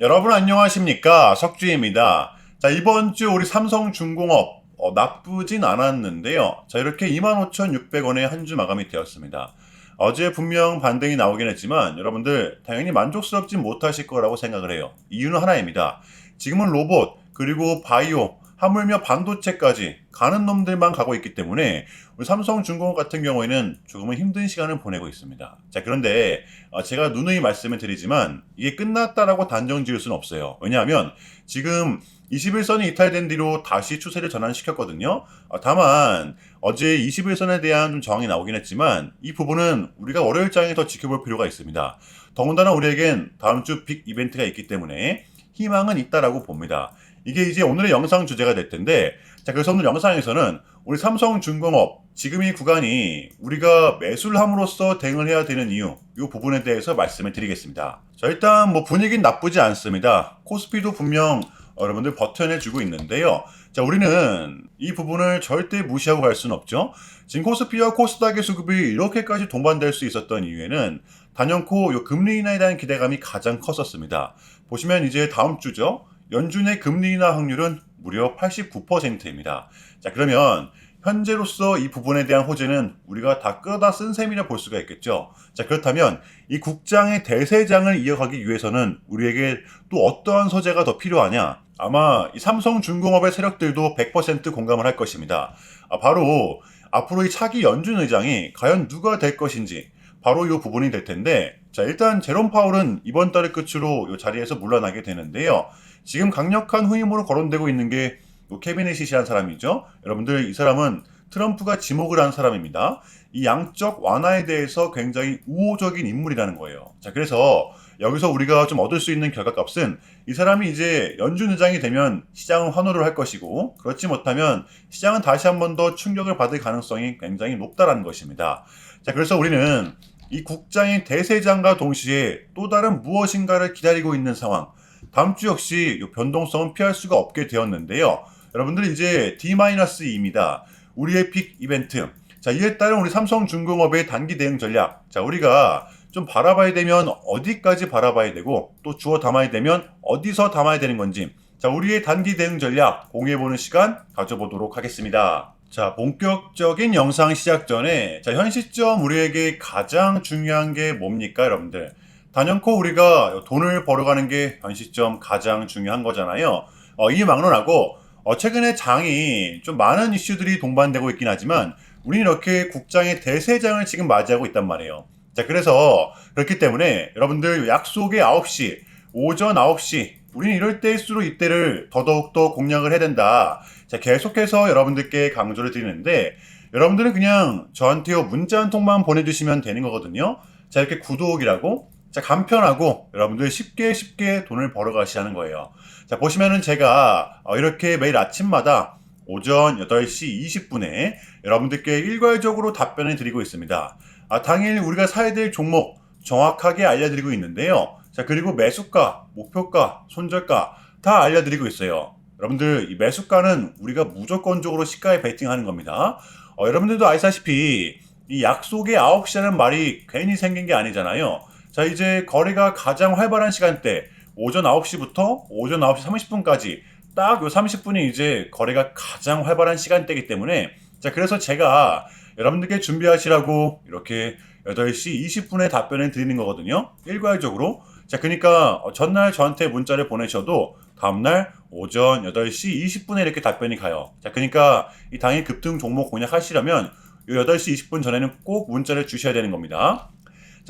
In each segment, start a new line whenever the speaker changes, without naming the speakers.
여러분 안녕하십니까 석주입니다. 자 이번 주 우리 삼성중공업 어, 나쁘진 않았는데요. 자 이렇게 25,600원에 한 주 마감이 되었습니다. 어제 분명 반등이 나오긴 했지만 여러분들 당연히 만족스럽진 못하실 거라고 생각을 해요. 이유는 하나입니다. 지금은 로봇 그리고 바이오 하물며 반도체까지 가는 놈들만 가고 있기 때문에 우리 삼성중공업 같은 경우에는 조금은 힘든 시간을 보내고 있습니다. 자 그런데 어, 제가 누누이 말씀을 드리지만 이게 끝났다라고 단정 지을 수는 없어요. 왜냐하면 지금 21선이 이탈된 뒤로 다시 추세를 전환시켰거든요. 어, 다만 어제 21선에 대한 좀 저항이 나오긴 했지만 이 부분은 우리가 월요일장에 더 지켜볼 필요가 있습니다. 더군다나 우리에겐 다음 주 빅 이벤트가 있기 때문에 희망은 있다라고 봅니다. 이게 이제 오늘의 영상 주제가 될 텐데 자 그래서 오늘 영상에서는 우리 삼성중공업 지금 이 구간이 우리가 매수를 함으로써 대응을 해야 되는 이유 이 부분에 대해서 말씀을 드리겠습니다. 자 일단 뭐 분위기는 나쁘지 않습니다. 코스피도 분명 여러분들 버텨내주고 있는데요. 자, 우리는 이 부분을 절대 무시하고 갈 수는 없죠. 지금 코스피와 코스닥의 수급이 이렇게까지 동반될 수 있었던 이유에는 단연코 요 금리 인하에 대한 기대감이 가장 컸었습니다. 보시면 이제 다음 주죠. 연준의 금리 인하 확률은 무려 89%입니다. 자, 그러면 현재로서 이 부분에 대한 호재는 우리가 다 끌어다 쓴 셈이라 볼 수가 있겠죠. 자, 그렇다면 이 국장의 대세장을 이어가기 위해서는 우리에게 또 어떠한 소재가 더 필요하냐? 아마 이 삼성중공업의 세력들도 100% 공감을 할 것입니다. 아, 바로 앞으로 이 차기 연준 의장이 과연 누가 될 것인지 바로 이 부분이 될 텐데 자 일단 제롬 파월은 이번 달을 끝으로 이 자리에서 물러나게 되는데요. 지금 강력한 후임으로 거론되고 있는 게요 케빈 시시한 사람이죠. 여러분들 이 사람은 트럼프가 지목을 한 사람입니다. 이 양적 완화에 대해서 굉장히 우호적인 인물이라는 거예요. 자, 그래서 여기서 우리가 좀 얻을 수 있는 결과값은 이 사람이 이제 연준 의장이 되면 시장은 환호를 할 것이고 그렇지 못하면 시장은 다시 한 번 더 충격을 받을 가능성이 굉장히 높다라는 것입니다. 자, 그래서 우리는 이 국장의 대세장과 동시에 또 다른 무엇인가를 기다리고 있는 상황. 다음 주 역시 이 변동성은 피할 수가 없게 되었는데요. 여러분들 이제 D-2입니다. 우리의 픽 이벤트. 자, 이에 따른 우리 삼성중공업의 단기 대응 전략. 자, 우리가 좀 바라봐야 되면 어디까지 바라봐야 되고 또 주어 담아야 되면 어디서 담아야 되는 건지. 자, 우리의 단기 대응 전략 공유해보는 시간 가져보도록 하겠습니다. 자, 본격적인 영상 시작 전에 자, 현 시점 우리에게 가장 중요한 게 뭡니까, 여러분들? 단연코 우리가 돈을 벌어가는 게 현 시점 가장 중요한 거잖아요. 어, 이 막론하고 어, 최근에 장이 좀 많은 이슈들이 동반되고 있긴 하지만 우리는 이렇게 국장의 대세장을 지금 맞이하고 있단 말이에요. 자, 그래서 그렇기 때문에 여러분들 약속의 9시, 오전 9시, 우리는 이럴 때일수록 이때를 더더욱더 공략을 해야 된다. 자, 계속해서 여러분들께 강조를 드리는데 여러분들은 그냥 저한테 요 문자 한 통만 보내주시면 되는 거거든요. 자, 이렇게 구독이라고 자, 간편하고 여러분들 쉽게 쉽게 돈을 벌어 가시는 거예요. 자, 보시면은 제가 어, 이렇게 매일 아침마다 오전 8시 20분에 여러분들께 일괄적으로 답변을 드리고 있습니다. 아, 당일 우리가 사야 될 종목 정확하게 알려드리고 있는데요. 자, 그리고 매수가, 목표가, 손절가 다 알려드리고 있어요. 여러분들, 이 매수가는 우리가 무조건적으로 시가에 베팅하는 겁니다. 어, 여러분들도 아시다시피 이 약속의 9시라는 말이 괜히 생긴 게 아니잖아요. 자, 이제 거래가 가장 활발한 시간대, 오전 9시부터 오전 9시 30분까지 딱 요 30분이 이제 거래가 가장 활발한 시간대이기 때문에 자, 그래서 제가 여러분들께 준비하시라고 이렇게 8시 20분에 답변을 드리는 거거든요. 일괄적으로. 자, 그러니까 전날 저한테 문자를 보내셔도 다음날 오전 8시 20분에 이렇게 답변이 가요. 자, 그러니까 이 당일 급등 종목 공략하시려면 요 8시 20분 전에는 꼭 문자를 주셔야 되는 겁니다.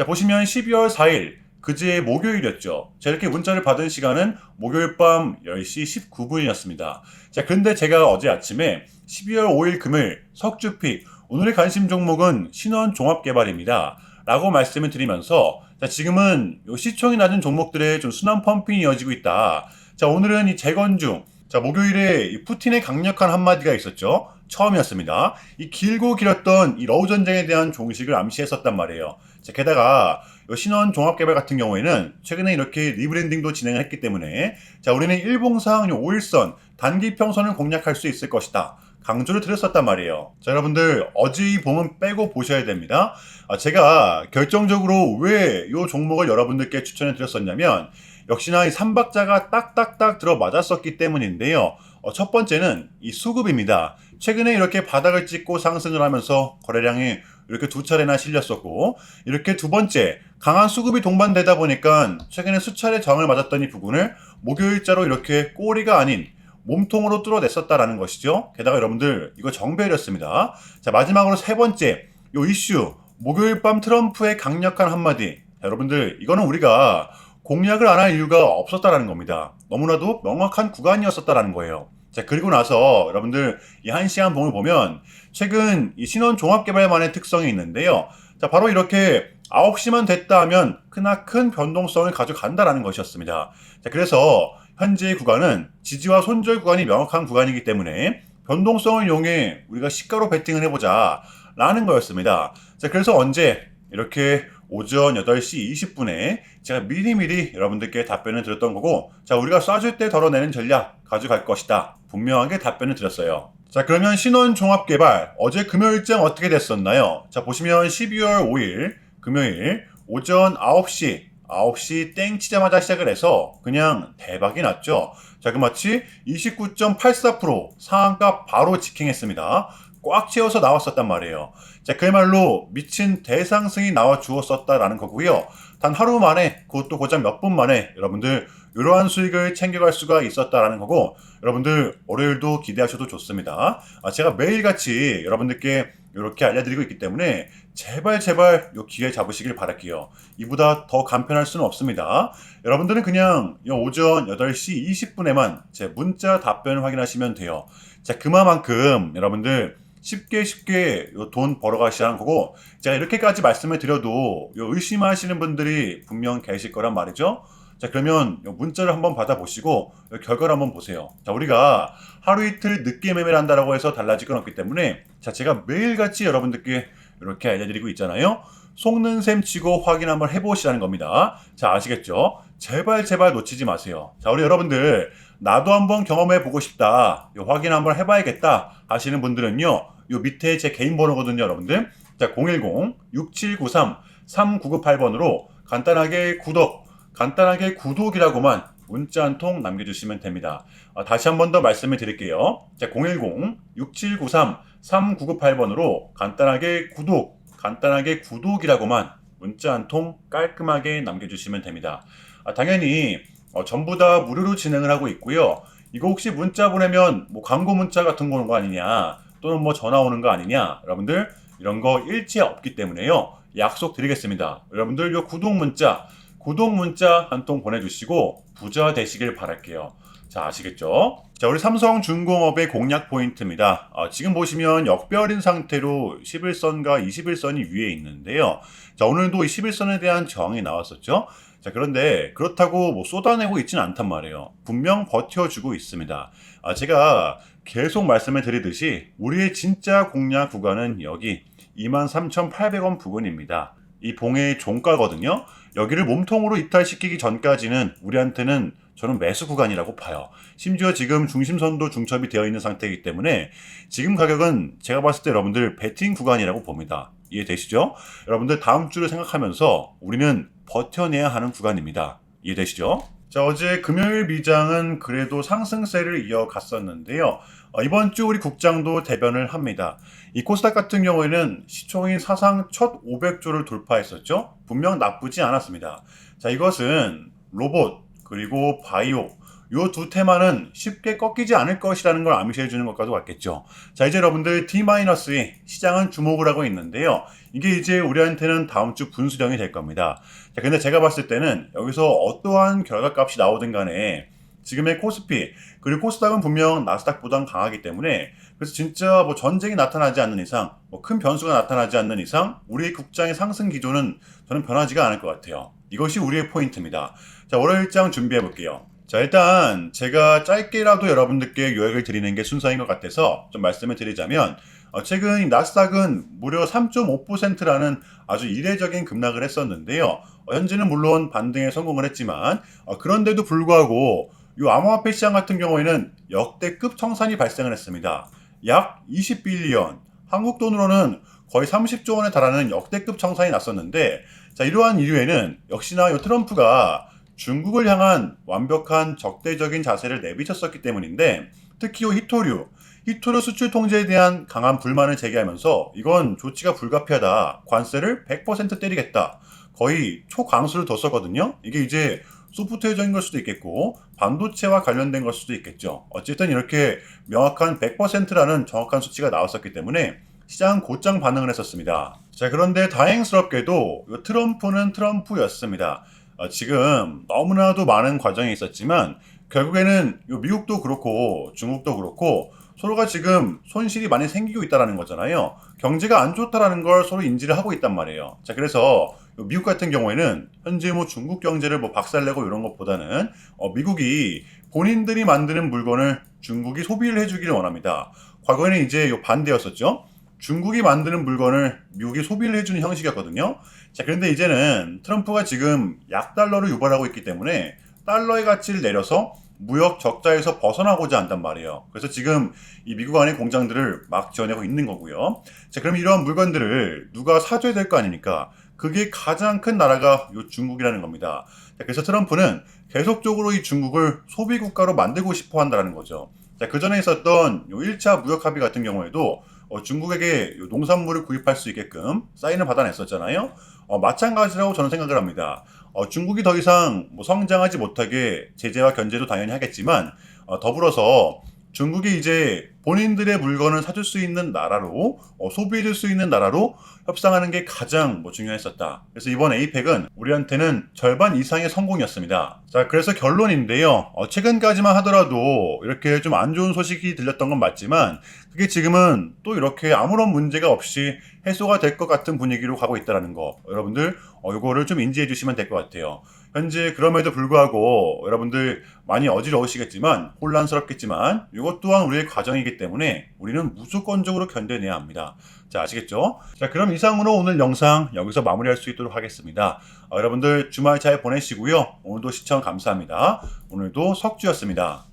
자, 보시면 12월 4일, 그제 목요일이었죠. 자, 이렇게 문자를 받은 시간은 목요일 밤 10시 19분이었습니다. 자, 근데 제가 어제 아침에 12월 5일 금요일 석주픽, 오늘의 관심 종목은 신원 종합개발입니다. 라고 말씀을 드리면서, 자, 지금은 요 시총이 낮은 종목들의 좀 순환 펌핑이 이어지고 있다. 자, 오늘은 이 재건중, 자, 목요일에 이 푸틴의 강력한 한마디가 있었죠. 처음이었습니다. 이 길고 길었던 이 러우 전쟁에 대한 종식을 암시했었단 말이에요. 자, 게다가 이 신원 종합개발 같은 경우에는 최근에 이렇게 리브랜딩도 진행을 했기 때문에 자, 우리는 일봉상 5일선 단기 평선을 공략할 수 있을 것이다. 강조를 드렸었단 말이에요. 자, 여러분들 이 봉은 빼고 보셔야 됩니다. 아, 제가 결정적으로 왜 이 종목을 여러분들께 추천해 드렸었냐면 역시나 이 삼박자가 딱딱딱 들어맞았었기 때문인데요. 어, 첫 번째는 이 수급입니다. 최근에 이렇게 바닥을 찍고 상승을 하면서 거래량이 이렇게 두 차례나 실렸었고 이렇게 두 번째 강한 수급이 동반되다 보니까 최근에 수차례 저항을 맞았던 이 부분을 목요일자로 이렇게 꼬리가 아닌 몸통으로 뚫어냈었다라는 것이죠. 게다가 여러분들 이거 정배였습니다. 자 마지막으로 세 번째 요 이슈 목요일 밤 트럼프의 강력한 한마디 자, 여러분들 이거는 우리가 공략을 안 할 이유가 없었다라는 겁니다. 너무나도 명확한 구간이었었다라는 거예요. 자, 그리고 나서 여러분들 이한 시간 봉을 보면 최근 이 신원 종합개발만의 특성이 있는데요. 자, 바로 이렇게 9시만 됐다 하면 크나큰 변동성을 가져간다라는 것이었습니다. 자, 그래서 현재의 구간은 지지와 손절 구간이 명확한 구간이기 때문에 변동성을 이용해 우리가 시가로 베팅을 해보자 라는 거였습니다. 자, 그래서 언제 이렇게 오전 8시 20분에 제가 미리미리 여러분들께 답변을 드렸던 거고, 자, 우리가 쏴줄 때 덜어내는 전략 가져갈 것이다. 분명하게 답변을 드렸어요. 자, 그러면 신원 종합 개발, 어제 금요일장 어떻게 됐었나요? 자, 보시면 12월 5일, 금요일, 오전 9시, 9시 땡 치자마자 시작을 해서 그냥 대박이 났죠. 자, 그 마치 29.84% 상한가 바로 직행했습니다. 꽉 채워서 나왔었단 말이에요. 자, 그야말로 미친 대상승이 나와 주었었다라는 거고요. 단 하루 만에, 그것도 고작 몇 분 만에 여러분들 이러한 수익을 챙겨갈 수가 있었다라는 거고, 여러분들 월요일도 기대하셔도 좋습니다. 아, 제가 매일같이 여러분들께 이렇게 알려드리고 있기 때문에 제발 제발 요 기회 잡으시길 바랄게요. 이보다 더 간편할 수는 없습니다. 여러분들은 그냥 요 오전 8시 20분에만 제 문자 답변을 확인하시면 돼요. 자, 그만큼 여러분들 쉽게 쉽게 요 돈 벌어가시라는 거고 제가 이렇게까지 말씀을 드려도 요 의심하시는 분들이 분명 계실 거란 말이죠. 자 그러면 요 문자를 한번 받아보시고 요 결과를 한번 보세요. 자 우리가 하루 이틀 늦게 매매를 한다라고 해서 달라질 건 없기 때문에 자 제가 매일같이 여러분들께 이렇게 알려드리고 있잖아요. 속는 셈 치고 확인 한번 해보시라는 겁니다. 자 아시겠죠? 제발 제발 놓치지 마세요. 자 우리 여러분들 나도 한번 경험해 보고 싶다. 요 확인 한번 해봐야겠다 하시는 분들은요. 요 밑에 제 개인 번호거든요, 여러분들. 자 010-6793-3998번으로 간단하게 구독, 간단하게 구독이라고만 문자 한 통 남겨주시면 됩니다. 아, 다시 한 번 더 말씀을 드릴게요. 자 010-6793-3998번으로 간단하게 구독, 간단하게 구독이라고만 문자 한 통 깔끔하게 남겨주시면 됩니다. 아, 당연히 어, 전부 다 무료로 진행을 하고 있고요. 이거 혹시 문자 보내면 뭐 광고 문자 같은 거 오는 거 아니냐, 또는 뭐 전화 오는 거 아니냐, 여러분들 이런 거 일체 없기 때문에요. 약속 드리겠습니다. 여러분들 요 구독 문자, 구독 문자 한 통 보내주시고 부자 되시길 바랄게요. 자, 아시겠죠? 자, 우리 삼성 중공업의 공략 포인트입니다. 어, 지금 보시면 역별인 상태로 11선과 21선이 위에 있는데요. 자, 오늘도 21선에 대한 저항이 나왔었죠? 자, 그런데 그렇다고 뭐 쏟아내고 있지는 않단 말이에요. 분명 버텨주고 있습니다. 아, 제가 계속 말씀을 드리듯이 우리의 진짜 공략 구간은 여기 23,800원 부근입니다. 이 봉의 종가거든요. 여기를 몸통으로 이탈시키기 전까지는 우리한테는 저는 매수 구간이라고 봐요. 심지어 지금 중심선도 중첩이 되어 있는 상태이기 때문에 지금 가격은 제가 봤을 때 여러분들 베팅 구간이라고 봅니다. 이해되시죠? 여러분들 다음 주를 생각하면서 우리는 버텨내야 하는 구간입니다. 이해되시죠? 자, 어제 금요일 미장은 그래도 상승세를 이어갔었는데요. 어, 이번 주 우리 국장도 대변을 합니다. 이 코스닥 같은 경우에는 시총이 사상 첫 500조를 돌파했었죠. 분명 나쁘지 않았습니다. 자, 이것은 로봇 그리고 바이오 요 두 테마는 쉽게 꺾이지 않을 것이라는 걸 암시해 주는 것과도 같겠죠. 자, 이제 여러분들 D-2 시장은 주목을 하고 있는데요. 이게 이제 우리한테는 다음 주 분수령이 될 겁니다. 자, 근데 제가 봤을 때는 여기서 어떠한 결과값이 나오든 간에 지금의 코스피 그리고 코스닥은 분명 나스닥보단 강하기 때문에 그래서 진짜 뭐 전쟁이 나타나지 않는 이상 뭐 큰 변수가 나타나지 않는 이상 우리의 국장의 상승 기조는 저는 변하지가 않을 것 같아요. 이것이 우리의 포인트입니다. 자 월요일장 준비해 볼게요. 자 일단 제가 짧게라도 여러분들께 요약을 드리는 게 순서인 것 같아서 좀 말씀을 드리자면 어, 최근 이 나스닥은 무려 3.5%라는 아주 이례적인 급락을 했었는데요. 어, 현재는 물론 반등에 성공을 했지만 어, 그런데도 불구하고 이 암호화폐 시장 같은 경우에는 역대급 청산이 발생을 했습니다. 약 20빌리언, 한국 돈으로는 거의 30조 원에 달하는 역대급 청산이 났었는데, 자, 이러한 이유에는 역시나 이 트럼프가 중국을 향한 완벽한 적대적인 자세를 내비쳤었기 때문인데 특히 이 히토류, 히토류 수출 통제에 대한 강한 불만을 제기하면서 이건 조치가 불가피하다. 관세를 100% 때리겠다. 거의 초강수를 뒀었거든요. 이게 이제 소프트웨어적인 걸 수도 있겠고 반도체와 관련된 걸 수도 있겠죠. 어쨌든 이렇게 명확한 100%라는 정확한 수치가 나왔었기 때문에 시장 곧장 반응을 했었습니다. 자, 그런데 다행스럽게도 이 트럼프는 트럼프였습니다. 어, 지금 너무나도 많은 과정이 있었지만 결국에는 요 미국도 그렇고 중국도 그렇고 서로가 지금 손실이 많이 생기고 있다는 거잖아요. 경제가 안 좋다라는 걸 서로 인지를 하고 있단 말이에요. 자, 그래서 요 미국 같은 경우에는 현재 뭐 중국 경제를 뭐 박살내고 이런 것보다는 어, 미국이 본인들이 만드는 물건을 중국이 소비를 해주기를 원합니다. 과거에는 이제 요 반대였었죠. 중국이 만드는 물건을 미국이 소비를 해주는 형식이었거든요. 자, 그런데 이제는 트럼프가 지금 약달러를 유발하고 있기 때문에 달러의 가치를 내려서 무역 적자에서 벗어나고자 한단 말이에요. 그래서 지금 이 미국 안의 공장들을 막 지어내고 있는 거고요. 자, 그럼 이러한 물건들을 누가 사줘야 될 거 아닙니까? 그게 가장 큰 나라가 요 중국이라는 겁니다. 자, 그래서 트럼프는 계속적으로 이 중국을 소비 국가로 만들고 싶어 한다는 거죠. 자, 그 전에 있었던 요 1차 무역 합의 같은 경우에도 어, 중국에게 요 농산물을 구입할 수 있게끔 사인을 받아냈었잖아요. 어, 마찬가지라고 저는 생각을 합니다. 어, 중국이 더 이상 뭐 성장하지 못하게 제재와 견제도 당연히 하겠지만 어, 더불어서 중국이 이제 본인들의 물건을 사줄 수 있는 나라로 어, 소비해줄 수 있는 나라로 협상하는 게 가장 뭐 중요했었다. 그래서 이번 에이펙은 우리한테는 절반 이상의 성공이었습니다. 자, 그래서 결론인데요. 어, 최근까지만 하더라도 이렇게 좀 안 좋은 소식이 들렸던 건 맞지만 그게 지금은 또 이렇게 아무런 문제가 없이 해소가 될 것 같은 분위기로 가고 있다는 거. 여러분들 어, 이거를 좀 인지해 주시면 될 것 같아요. 현재 그럼에도 불구하고 여러분들 많이 어지러우시겠지만 혼란스럽겠지만 이것 또한 우리의 과정이기 때문에 우리는 무조건적으로 견뎌내야 합니다. 자 아시겠죠? 자 그럼 이상으로 오늘 영상 여기서 마무리할 수 있도록 하겠습니다. 어, 여러분들 주말 잘 보내시고요. 오늘도 시청 감사합니다. 오늘도 석주였습니다.